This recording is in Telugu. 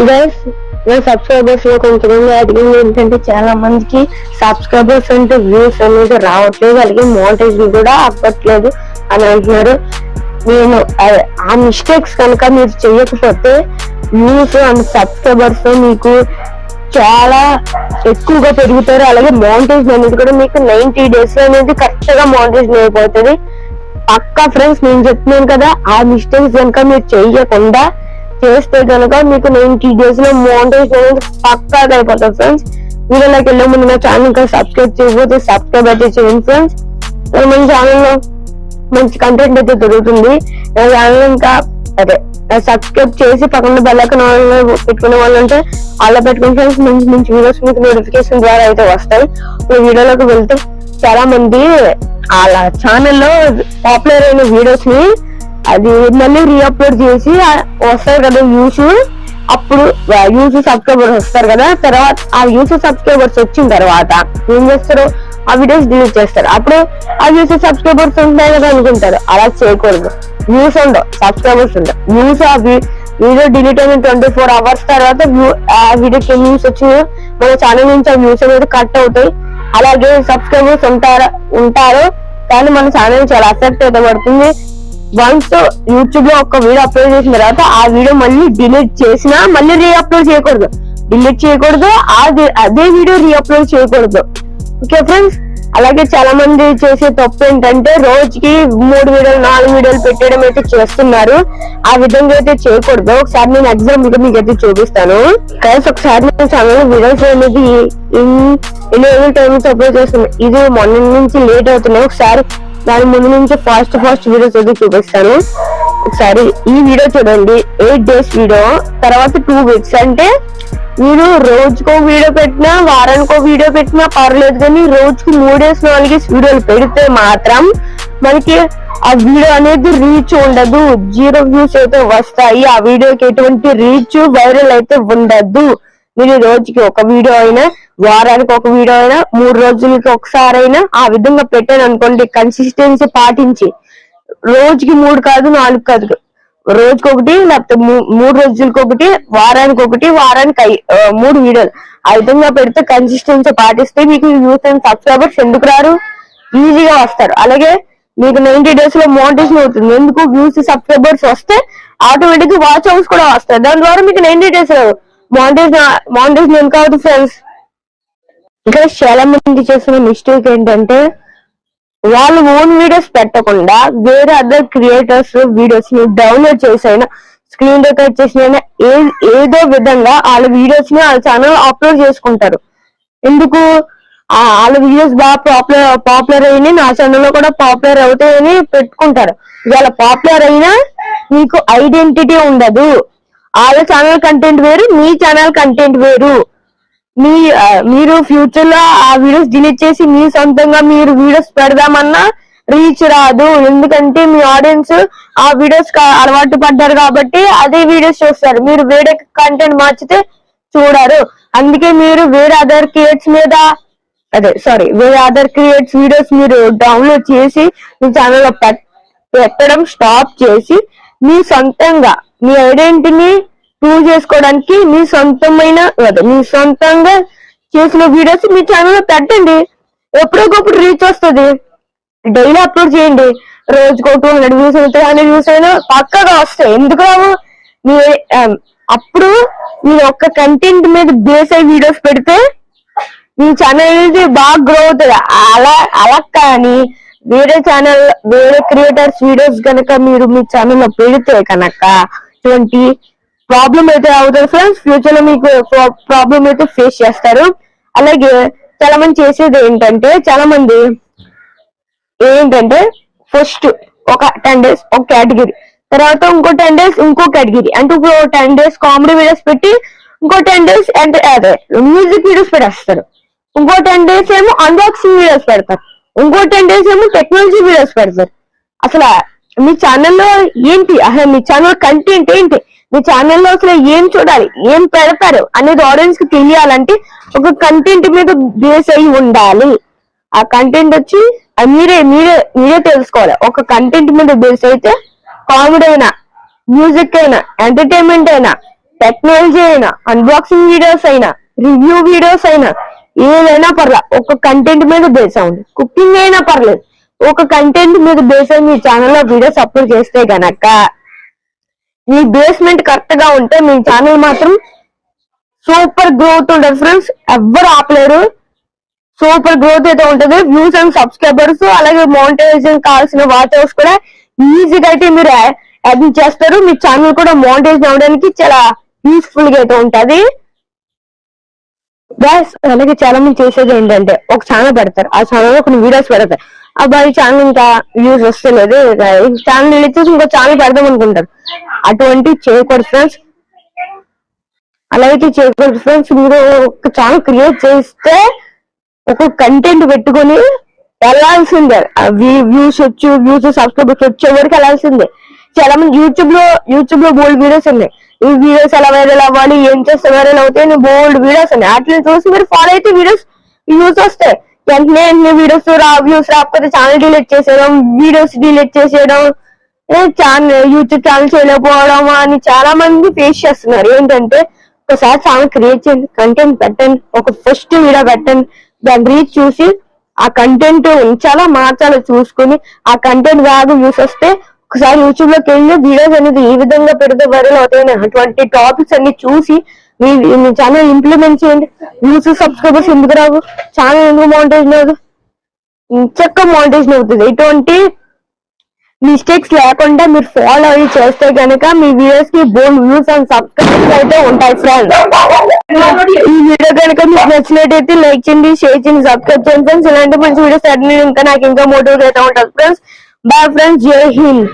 గైస్ నా సబ్స్క్రైబర్స్లో కొంతమంది అడిగింది ఏంటంటే చాలా మందికి సబ్స్క్రైబర్స్ అంటే వ్యూస్ అనేది రావట్లేదు అలాగే మోనిటైజ్ కూడా అవ్వట్లేదు అని అంటున్నారు. నేను ఆ- మిస్టేక్స్ కనుక మీరు చేయకపోతే వ్యూస్ అండ్ సబ్స్క్రైబర్స్ మీకు చాలా ఎక్కువగా పెరుగుతారు. అలాగే మౌంటేజ్ అనేది కూడా మీకు నైన్టీ డేస్ అనేది కరెక్ట్గా మౌంటేజ్ అయిపోతుంది. పక్కా ఫ్రెండ్స్ నేను చెప్తున్నాను కదా ఆ మిస్టేక్స్ కనుక మీరు చేయకుండా చేస్తే కనుక మీకు నైన్టీ డేస్లో మౌంటేజ్ అనేది పక్కాగా అయిపోతుంది ఫ్రెండ్స్ వీడియోలోకి వెళ్ళే ముందు నా ఛానల్ ఇంకా సబ్స్క్రైబ్ చేయకపోతే సబ్స్క్రైబ్ అయితే చేయండి ఫ్రెండ్స్ మన ఛానల్లో మంచి కంటెంట్ అయితే దొరుకుతుంది. నా ఛానల్ ఇంకా అదే సబ్స్క్రైబ్ చేసి పక్కన బెల్లైకన్ పెట్టుకునే వాళ్ళు అంటే అలా పెట్టుకుని ఫ్రెండ్స్ మంచి మంచి వీడియోస్ మీకు నోటిఫికేషన్ ద్వారా అయితే వస్తాయి. ఈ వీడియోలోకి వెళ్తే చాలా మంది వాళ్ళ ఛానల్లో పాపులర్ అయిన వీడియోస్ని అది మళ్ళీ రీఅప్లోడ్ చేసి వస్తారు వస్తాయి కదా వ్యూస్ అప్పుడు యూస్ సబ్స్క్రైబర్స్ వస్తారు కదా. తర్వాత ఆ యూస్ సబ్స్క్రైబర్స్ వచ్చిన తర్వాత ఏం చేస్తారు? ఆ వీడియోస్ డిలీట్ చేస్తారు. అప్పుడు ఆ యూస్ సబ్స్క్రైబర్స్ ఉంటాయి కదా అనుకుంటారు. అలా చేయకూడదు. వ్యూస్ ఉండవు సబ్స్క్రైబర్స్ ఉండవు. వ్యూస్ ఆ వీడియో డిలీట్ అయిన ట్వంటీ ఫోర్ అవర్స్ తర్వాత ఆ వీడియోకి ఎన్ని వ్యూస్ వచ్చి మన ఛానల్ నుంచి ఆ వ్యూస్ అనేది కట్ అవుతాయి. అలాగే సబ్స్క్రైబర్స్ ఉంటారు ఉంటారు. కానీ మన ఛానల్ చాలా అఫెక్ట్ అయితే పడుతుంది వన్స్ యూట్యూబ్లో ఒక వీడియో అప్లోడ్ చేసిన తర్వాత ఆ వీడియో మళ్ళీ డిలీట్ చేసినా మళ్ళీ రీ అప్లోడ్ చేయకూడదు. డిలీట్ చేయకూడదు అదే వీడియో రీ అప్లోడ్ చేయకూడదు. ఓకే ఫ్రెండ్స్ అలాగే చాలా మంది చేసే తప్పు ఏంటంటే రోజుకి మూడు వీడియోలు నాలుగు వీడియోలు పెట్టడం అయితే చేస్తున్నారు. ఆ విధంగా అయితే చేయకూడదు. ఒకసారి నేను ఎగ్జాంపుల్ మీకు అయితే చూపిస్తాను. కలిసి ఒకసారి నేను ఛానల్ వీడియోస్ అనేది ఎన్ని టైమ్స్ అప్లోడ్ చేస్తున్నాను ఇది మొన్న నుంచి లేట్ అవుతున్నాయి. ఒకసారి దాని ముందు నుంచి ఫాస్ట్ ఫాస్ట్ వీడియోస్ అది చూపిస్తాను. ఒకసారి ఈ వీడియో చూడండి. ఎయిట్ డేస్ వీడియో తర్వాత టూ వీక్స్ అంటే మీరు రోజుకో వీడియో పెట్టినా వారానికో వీడియో పెట్టినా పర్లేదు కానీ రోజుకి మూడేసి నాలుగేసి వీడియోలు పెడితే మాత్రం మనకి ఆ వీడియో అనేది రీచ్ ఉండదు. జీరో వ్యూస్ అయితే వస్తాయి. ఆ వీడియోకి ఎటువంటి రీచ్ వైరల్ అయితే ఉండదు. మీరు రోజుకి ఒక వీడియో అయినా వారానికి ఒక వీడియో అయినా మూడు రోజులకి ఒకసారి అయినా ఆ విధంగా పెట్టాను అనుకోండి కన్సిస్టెన్సీ పాటించి. రోజుకి మూడు కాదు నాలుగు కాదు. రోజుకి ఒకటి లేకపోతే మూ- మూడు రోజులకి ఒకటి వారానికి ఒకటి వారానికి ఐ- మూడు వీడియోలు. ఆ విధంగా పెడితే కన్సిస్టెన్సీ పాటిస్తే మీకు యూత్ అండ్ సబ్స్క్రైబర్స్ ఎందుకు రారు? ఈజీగా వస్తారు. అలాగే మీకు నైన్టీ డేస్లో మోనిటేషన్ అవుతుంది. ఎందుకు? వ్యూస్ సబ్స్క్రైబర్స్ వస్తే ఆటోమేటిక్ వాచ్ అవర్స్ కూడా వస్తాయి. దాని ద్వారా మీకు నైన్టీ డేస్ మోనిటేషన్ మోనిటేషన్ ఎందుకు అవుతుంది ఫ్రెండ్స్. ఇంకా చాలా మంది చేసిన మిస్టేక్ ఏంటంటే వాళ్ళు ఓన్ వీడియోస్ పెట్టకుండా వేరే అదర్ క్రియేటర్స్ వీడియోస్ని డౌన్లోడ్ చేసైనా స్క్రీన్ రికార్డ్ చేసిన ఏదో విధంగా వాళ్ళ వీడియోస్ని వాళ్ళ ఛానల్ అప్లోడ్ చేసుకుంటారు. ఎందుకు? వాళ్ళ వీడియోస్ బాగా పాపులర్ పాపులర్ అయిన నా ఛానల్లో కూడా పాపులర్ అవుతాయని పెట్టుకుంటారు. ఇవాళ పాపులర్ అయినా మీకు ఐడెంటిటీ ఉండదు. వాళ్ళ ఛానల్ కంటెంట్ వేరు మీ ఛానల్ కంటెంట్ వేరు. మీ మీరు ఫ్యూచర్లో ఆ వీడియోస్ డిలీట్ చేసి మీ సొంతంగా మీరు వీడియోస్ పెడదామన్నా రీచ్ రాదు. ఎందుకంటే మీ ఆడియన్స్ ఆ వీడియోస్ అలవాటు పడ్డారు కాబట్టి అదే వీడియోస్ చూస్తారు. మీరు వేరే కంటెంట్ మార్చితే చూడరు. అందుకే మీరు వేరే అదర్ క్రియేట్స్ మీద అదే సారీ వేరే అదర్ క్రియేట్స్ వీడియోస్ మీరు డౌన్లోడ్ చేసి మీ ఛానల్లో పెట్టడం స్టాప్ చేసి మీ సొంతంగా మీ ఐడెంటిటీని ప్రూవ్ చేసుకోవడానికి మీ సొంతమైన మీ సొంతంగా చేసిన వీడియోస్ మీ ఛానల్లో పెట్టండి. ఎప్పటికప్పుడు రీచ్ వస్తుంది. డైలీ అప్లోడ్ చేయండి. రోజుకో two hundred views three hundred views అయినా పక్కగా వస్తాయి. ఎందుకు రావు? మీ అప్పుడు మీ ఒక్క కంటెంట్ మీద బేస్ అయ్యి వీడియోస్ పెడితే మీ ఛానల్ అనేది బాగా గ్రో అవుతుంది. అలా అలా కానీ వేరే ఛానల్ వేరే క్రియేటర్స్ వీడియోస్ కనుక మీరు మీ ఛానల్లో పెడితే కనుక ఇటువంటి ప్రాబ్లం అయితే అవుతుంది ఫ్రెండ్స్. ఫ్యూచర్లో మీకు ప్రాబ్లం అయితే ఫేస్ చేస్తారు. అలాగే చాలా మంది చేసేది ఏంటంటే చాలా మంది ఏంటంటే ఫస్ట్ ఒక టెన్ డేస్ ఒక కేటగిరీ తర్వాత ఇంకో టెన్ డేస్ ఇంకో కేటగిరీ అంటే ఇప్పుడు టెన్ డేస్ కామెడీ వీడియోస్ పెట్టి ఇంకో టెన్ డేస్ అంటే అదే మ్యూజిక్ వీడియోస్ పెట్టేస్తారు. ఇంకో టెన్ డేస్ ఏమో అన్బాక్సింగ్ వీడియోస్ పెడతారు. ఇంకో టెన్ డేస్ ఏమో టెక్నాలజీ వీడియోస్ పెడతారు. అసలు మీ ఛానల్లో ఏంటి? అసలు మీ ఛానల్ కంటెంట్ ఏంటి? మీ ఛానల్లో అసలు ఏం చూడాలి? ఏం పెడతారు? అనేది ఆడియన్స్కి తెలియాలంటే ఒక కంటెంట్ మీద బేస్ అయి ఉండాలి. ఆ కంటెంట్ వచ్చి అది మీరే మీరే మీరే తెలుసుకోవాలి. ఒక కంటెంట్ మీద బేస్ అయితే కామెడీ అయినా మ్యూజిక్ అయినా ఎంటర్టైన్మెంట్ అయినా టెక్నాలజీ అయినా అన్బాక్సింగ్ వీడియోస్ అయినా రివ్యూ వీడియోస్ అయినా ఏదైనా పర్లా ఒక కంటెంట్ మీద బేస్ అవ్వండి. కుకింగ్ అయినా పర్లేదు. ఒక కంటెంట్ మీద బేస్ అయి మీ ఛానల్లో వీడియోస్ అప్లోడ్ చేస్తే గనక మీ బేస్మెంట్ కరెక్ట్గా ఉంటే మీ ఛానల్ మాత్రం సూపర్ గ్రోత్ ఉంటుంది ఫ్రెండ్స్ ఎవ్వరు ఆపలేరు. సూపర్ గ్రోత్ అయితే ఉంటది. వ్యూస్ అండ్ సబ్స్క్రైబర్స్ అలాగే మోనిటైజేషన్ కావాల్సిన వాచర్స్ కూడా ఈజీగా అయితే మీరు యాడ్ చేస్తారు. మీ ఛానల్ కూడా మోనిటైజేషన్ అవడానికి చాలా యూస్ఫుల్గా అయితే ఉంటది. గ్యాస్ అలాగే చాలా మంది చేసేది ఏంటంటే ఒక ఛానల్ పెడతారు. ఆ ఛానల్లో కొన్ని వీడియోస్ పెడతారు. అబ్బాయి ఛానల్ ఇంకా వ్యూస్ వస్తలేదు. ఛానల్ డిలీట్ ఇంకో ఛానల్ పెడదాం అనుకుంటారు. అటువంటి చేయకూడదు ఫ్రెండ్స్ అలాగే చేయకూడదు ఫ్రెండ్స్ మీరు ఒక ఛానల్ క్రియేట్ చేస్తే ఒక కంటెంట్ పెట్టుకొని వెళ్ళాల్సిందే. వ్యూస్ వచ్చు వ్యూస్ సబ్స్క్రైబర్స్ వచ్చే వరకు వెళ్ళాల్సిందే. చాలా మంది యూట్యూబ్లో యూట్యూబ్లో బోల్డ్ వీడియోస్ ఉన్నాయి. ఈ వీడియోస్ ఎలా వైరల్ అవ్వాలి ఏం చేస్తే వైరల్ అవుతాయి బోల్డ్ వీడియోస్ ఉన్నాయి. వాటిని చూసి మీరు ఫాలో అయితే వీడియోస్ వ్యూస్ వస్తాయి. వెంటనే ఎన్ని వీడియోస్ రా వ్యూస్ రాకపోతే ఛానల్ డిలీట్ చేసేయడం వీడియోస్ డిలీట్ చేసేయడం ఛానల్ యూట్యూబ్ ఛానల్ చేయలేకపోవడం అని చాలా మంది ఫేస్ చేస్తున్నారు. ఏంటంటే ఒకసారి సాంగ్ క్రియేట్ చేయండి కంటెంట్ పెట్టండి ఒక ఫస్ట్ వీడియో పెట్టండి దాని రీచ్ చూసి ఆ కంటెంట్ ఉంచాలా మార్చాలో చూసుకుని ఆ కంటెంట్ బాగా వ్యూస్ వస్తే ఒకసారి యూట్యూబ్లోకి వెళ్ళి వీడియోస్ అనేది ఈ విధంగా పెడితే వైరల్ అవుతాయని అటువంటి టాపిక్స్ అన్ని చూసి మీ మీ ఛానల్ ఇంప్లిమెంట్ చేయండి. వ్యూస్ సబ్స్క్రైబర్స్ ఎందుకు రావు? ఛానల్ ఎందుకు మౌంటేషన్ లేదు చక్క మౌంటేషన్ అవుతుంది. ఇటువంటి మిస్టేక్స్ లేకుండా మీరు ఫాలో అయ్యి చేస్తే గనక మీ వీడియోస్కి బోన్ వ్యూస్ అండ్ సబ్స్క్రైబ్స్ అయితే ఉంటాయి ఫ్రెండ్స్ ఈ వీడియో కనుక మీకు నచ్చినట్టయితే లైక్ చేయండి షేర్ చేయండి సబ్స్క్రైబ్ చేయండి ఫ్రెండ్స్ ఇలాంటి మంచి వీడియోస్ అన్ని ఇంకా నాకు ఇంకా మోటివేట్ అవుతా ఉంటుంది ఫ్రెండ్స్ బాయ్ ఫ్రెండ్స్ జై హింద్